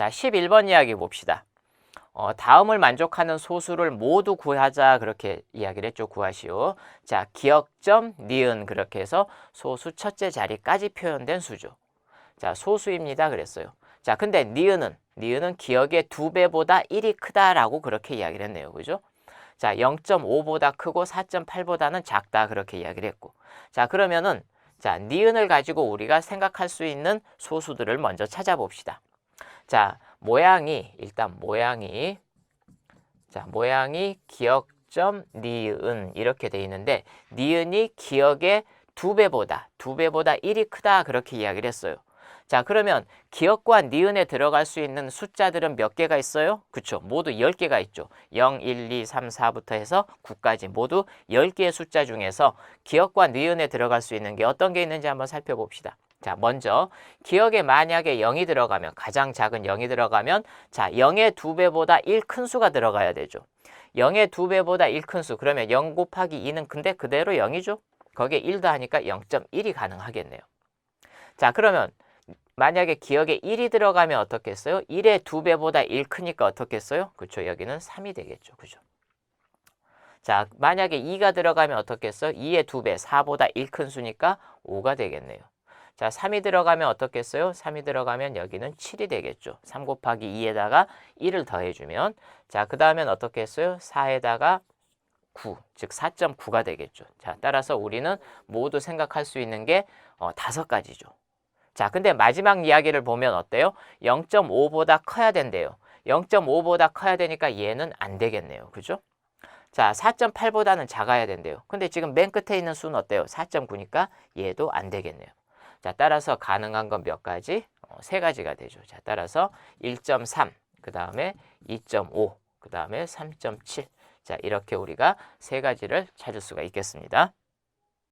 자, 11번 이야기 봅시다. 어, 다음을 만족하는 소수를 모두 구하자 그렇게 이야기를 했죠. 구하시오. 자, 기억점 니은 그렇게 해서 소수 첫째 자리까지 표현된 수죠. 자, 소수입니다 그랬어요. 자, 근데 니은은 니은은 기억의 두 배보다 1이 크다라고 그렇게 이야기를 했네요. 그죠? 자, 0.5보다 크고 4.8보다는 작다 그렇게 이야기를 했고. 자, 그러면은 자, 니은을 가지고 우리가 생각할 수 있는 소수들을 먼저 찾아봅시다. 자, 모양이 일단 모양이 자, 모양이 기억점 니은 이렇게 돼 있는데 니은이 기억의 두 배보다 두 배보다 1이 크다 그렇게 이야기를 했어요. 자, 그러면 기억과 니은에 들어갈 수 있는 숫자들은 몇 개가 있어요? 그쵸. 모두 10개가 있죠. 0, 1, 2, 3, 4부터 해서 9까지 모두 10개의 숫자 중에서 기억과 니은에 들어갈 수 있는 게 어떤 게 있는지 한번 살펴봅시다. 자, 먼저 기억에 만약에 0이 들어가면 가장 작은 0이 들어가면 자, 0의 두 배보다 1 큰 수가 들어가야 되죠. 0의 두 배보다 1 큰 수. 그러면 0 곱하기 2는 근데 그대로 0이죠. 거기에 1도 하니까 0.1이 가능하겠네요. 자, 그러면 만약에 기억에 1이 들어가면 어떻겠어요? 1의 두 배보다 1 크니까 어떻겠어요? 그렇죠. 여기는 3이 되겠죠. 그죠? 자, 만약에 2가 들어가면 어떻겠어요? 2의 두 배, 4보다 1 큰 수니까 5가 되겠네요. 자, 3이 들어가면 어떻겠어요? 3이 들어가면 여기는 7이 되겠죠. 3 곱하기 2에다가 1을 더해주면 자, 그 다음엔 어떻게 했어요? 4에다가 9, 즉 4.9가 되겠죠. 자, 따라서 우리는 모두 생각할 수 있는 게 어, 다섯 가지죠. 자, 근데 마지막 이야기를 보면 어때요? 0.5보다 커야 된대요. 0.5보다 커야 되니까 얘는 안 되겠네요. 그죠? 자, 4.8보다는 작아야 된대요. 근데 지금 맨 끝에 있는 수는 어때요? 4.9니까 얘도 안 되겠네요. 자, 따라서 가능한 건 몇 가지? 어, 세 가지가 되죠. 자, 따라서 1.3, 그 다음에 2.5, 그 다음에 3.7. 자, 이렇게 우리가 세 가지를 찾을 수가 있겠습니다.